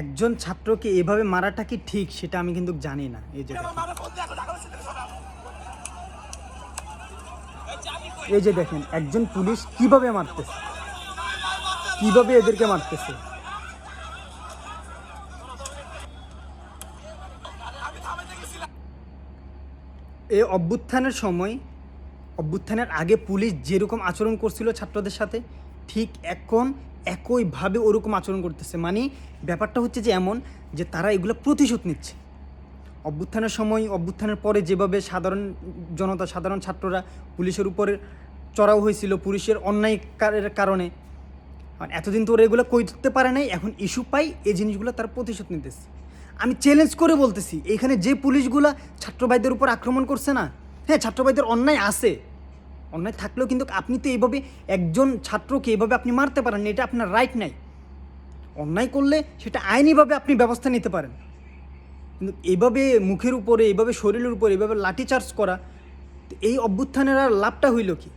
একজন ছাত্রকে এভাবে মারাটা কি ঠিক সেটা আমি কিন্তু জানি না এই যে এই যে দেখেন, একজন পুলিশ কীভাবে মারতেছে? কীভাবে এদেরকে মারতেছে? এই অভ্যুত্থানের সময়, অভ্যুত্থানের আগে পুলিশ যেরকম আচরণ করছিল ছাত্রদের সাথে, ঠিক এখন একইভাবে ওরকম আচরণ করতেছে। মানে ব্যাপারটা হচ্ছে যে এমন যে তারা এগুলো প্রতিশোধ নিচ্ছে। অভ্যুত্থানের সময়, অভ্যুত্থানের পরে যেভাবে সাধারণ জনতা, সাধারণ ছাত্ররা পুলিশের উপরে চড়াও হয়েছিল, পুলিশের অন্যায় কারের কারণে। এতদিন তো ওরা এগুলো করতে পারে নাই, এখন ইস্যু পাই, এই জিনিসগুলো তারা প্রতিশোধ নিতেছে। আমি চ্যালেঞ্জ করে বলতেছি, এখানে যে পুলিশগুলা ছাত্রভাইদের উপর আক্রমণ করছে না হ্যাঁ ছাত্রভাইদের অন্যায় আছে অন্যায় থাকলেও কিন্তু আপনি তো এইভাবে একজন ছাত্রকে এইভাবে আপনি মারতে পারেন, এটা আপনার রাইট নাই। অন্যায় করলে সেটা আইনিভাবে আপনি ব্যবস্থা নিতে পারেন। কিন্তু এইভাবে মুখের উপরে, এইভাবে শরীরের উপরে, এইভাবে লাঠিচার্জ করা এই অভ্যুত্থানের আর লাভটা হইল কি?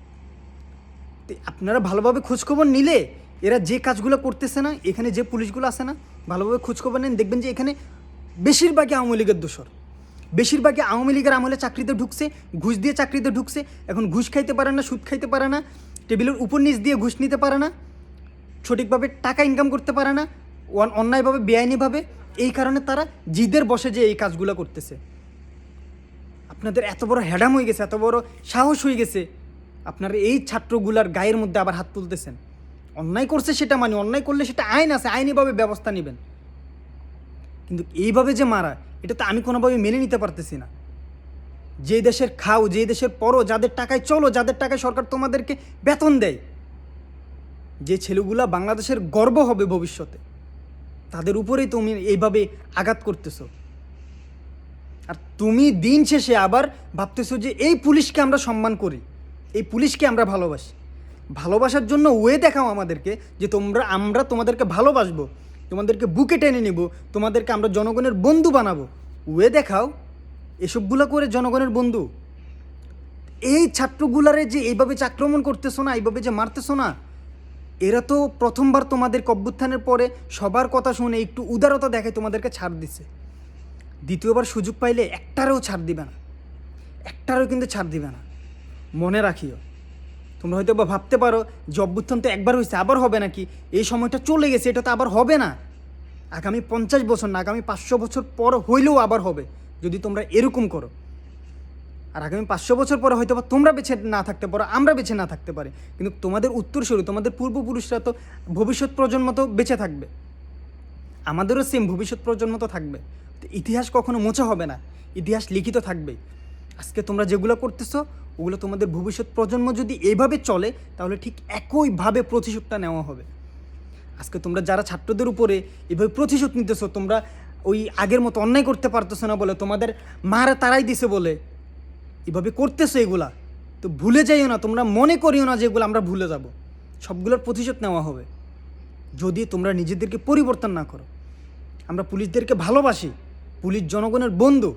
আপনারা ভালোভাবে খোঁজখবর নিলে এরা যে কাজগুলো করতেছে না, এখানে যে পুলিশগুলো আছে না, ভালোভাবে খোঁজখবর নেন, দেখবেন যে এখানে বেশিরভাগই আওয়ামী লীগের দোষর। বেশিরভাগই আওয়ামী লীগের আমলে চাকরিতে ঢুকছে, ঘুষ দিয়ে চাকরিতে ঢুকছে, এখন ঘুষ খাইতে পারে না, সুদ খাইতে পারে না, টেবিলের উপর নিচ দিয়ে ঘুষ নিতে পারে না, সঠিকভাবে টাকা ইনকাম করতে পারে না অন্যায়ভাবে, বেআইনিভাবে, এই কারণে তারা জিদের বসে যে এই কাজগুলো করতেছে। আপনাদের এত বড় হ্যাডাম হয়ে গেছে, এত বড় সাহস হয়ে গেছে, আপনারা এই ছাত্রগুলার গায়ের মধ্যে আবার হাত তুলতেছেন। অন্যায় করছে সেটা মানে অন্যায় করলে সেটা আইন আছে, আইনিভাবে ব্যবস্থা নেবেন। কিন্তু এইভাবে যে মারা এটা তো আমি কোনোভাবে মেনে নিতে পারতেছি না। যে দেশের খাও যে দেশের পরো, যাদের টাকায় চলো, যাদের টাকায় সরকার তোমাদেরকে বেতন দেয়, যে ছেলেগুলা বাংলাদেশের গর্ব হবে ভবিষ্যতে, তাদের উপরেই তুমি এইভাবে আঘাত করতেছো। আর তুমি দিন শেষে আবার ভাবতেছো যে এই পুলিশকে আমরা সম্মান করি, এই পুলিশকে আমরা ভালোবাসি। ভালোবাসার জন্য ওয়ে দেখাও আমাদেরকে যে তোমরা, আমরা তোমাদেরকে ভালোবাসবো। তোমাদেরকে বুকে টেনে নিব, তোমাদেরকে আমরা জনগণের বন্ধু বানাবো। ওয়ে দেখাও, এসবগুলো করে জনগণের বন্ধু। এই ছাত্রগুলারে যে এইভাবে যে আক্রমণ করতেছো না, এইভাবে যে মারতেছো না, এরা তো প্রথমবার তোমাদের অভ্যুত্থানের পরে সবার কথা শুনে একটু উদারতা দেখায় তোমাদেরকে ছাড় দিছে। দ্বিতীয়বার সুযোগ পাইলে একটারও ছাড় দিবে না। একটারও কিন্তু ছাড় দিবে না। মনে রাখিও তোমরা হয়তো বা ভাবতে পারো যে অভ্যুত্থান তো একবার হয়েছে, আবার হবে নাকি? এই সময়টা চলে গেছে, এটা তো আবার হবে না। আগামী পঞ্চাশ বছর না, আগামী পাঁচশো বছর পর হইলেও আবার হবে, যদি তোমরা এরকম করো। আর আগামী পাঁচশো বছর পরে হয়তো বা তোমরা বেছে না থাকতে পারো, আমরা বেছে না থাকতে পারি। কিন্তু তোমাদের উত্তরসূরি তোমাদের পূর্বপুরুষরা তো ভবিষ্যৎ প্রজন্ম তো বেঁচে থাকবে। আমাদেরও সেম ভবিষ্যৎ প্রজন্ম তো থাকবে। ইতিহাস কখনো মোছা হবে না, ইতিহাস লিখিত থাকবেই। আজকে তোমরা যেগুলো করতেছো ওগুলো তোমাদের ভবিষ্যৎ প্রজন্ম যদি এইভাবে চলে, তাহলে ঠিক একইভাবে প্রতিশোধটা নেওয়া হবে। আজকে তোমরা যারা ছাত্রদের উপরে এভাবে প্রতিশোধ নিতেছো, তোমরা ওই আগের মতো অন্যায় করতে পারতেছো না বলে, তোমাদের মারা তারাই দিছে বলে এভাবে করতেছো এগুলা, তো ভুলে যাইও না, তোমরা মনে করিও না যে এগুলো আমরা ভুলে যাব। সবগুলোর প্রতিশোধ নেওয়া হবে। যদি তোমরা নিজেদেরকে পরিবর্তন না করো। আমরা পুলিশদেরকে ভালোবাসি, পুলিশ জনগণের বন্ধু,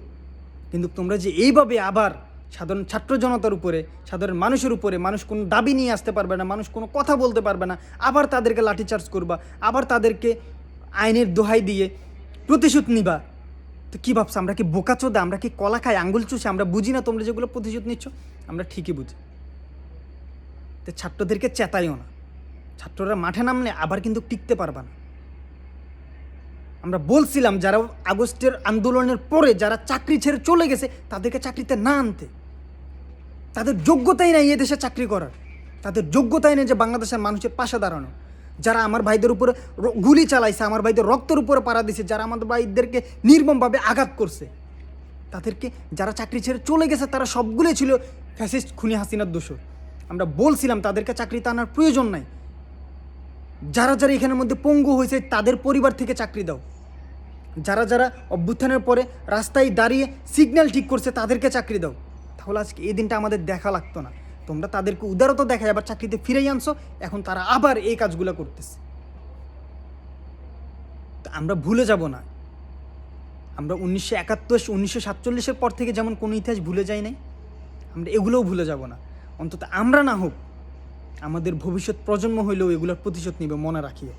কিন্তু তোমরা যে এইভাবে আবার সাধারণ ছাত্র জনতার উপরে, সাধারণ মানুষের উপরে, মানুষ কোনো দাবি নিয়ে আসতে পারবে না, মানুষ কোনো কথা বলতে পারবে না, আবার তাদেরকে লাঠিচার্জ করবা, আবার তাদেরকে আইনের দোহাই দিয়ে প্রতিশোধ নিবা। তো কী ভাবছ, আমরা কি বোকা চোদা, আমরা কি কলা খাই, আঙ্গুল চুষে, আমরা বুঝি না তোমরা যেগুলো প্রতিশোধ নিচ্ছ? আমরা ঠিকই বুঝি। তো ছাত্রদেরকে চেতাইও না। ছাত্ররা মাঠে নামলে আবার কিন্তু টিকতে পারবা না। আমরা বলছিলাম, যারা আগস্টের আন্দোলনের পরে, যারা চাকরি ছেড়ে চলে গেছে, তাদেরকে চাকরিতে না আনতে। তাদের যোগ্যতাই নাই এ দেশে চাকরি করার। তাদের যোগ্যতাই নেই যে বাংলাদেশের মানুষের পাশে দাঁড়ানো। যারা আমার ভাইদের উপরে গুলি চালাইছে, আমার ভাইদের রক্তের উপরে পাড়া দিছে, যারা আমাদের ভাইদেরকে নির্মমভাবে আঘাত করছে, তাদেরকে যারা চাকরি ছেড়ে চলে গেছে, তারা সবগুলোই ছিল ফ্যাসিস্ট খুনি হাসিনার দোষর। আমরা বলছিলাম, তাদেরকে চাকরিতে আনার প্রয়োজন নাই। যারা যারা এখানের মধ্যে পঙ্গু হয়েছে, তাদের পরিবার থেকে চাকরি দাও। যারা যারা অভ্যুত্থানের পরে রাস্তায় দাঁড়িয়ে সিগন্যাল ঠিক করছে, তাদেরকে চাকরি দাও। তাহলে আজকে এই দিনটা আমাদের দেখা লাগতো না। তোমরা তাদেরকে উদারতা দেখায়, আবার চাকরিতে ফিরেই আনছো, এখন তারা আবার এই কাজগুলো করতেছে। আমরা ভুলে যাব না। আমরা উনিশশো একাত্তর, উনিশশো সাতচল্লিশের পর থেকে যেমন কোনো ইতিহাস ভুলে যাই নাই, আমরা এগুলোও ভুলে যাব না। অন্তত আমরা না হোক, আমাদের ভবিষ্যৎ প্রজন্ম হইলেও এগুলোর প্রতিশোধ নিবে, মনে রাখিও।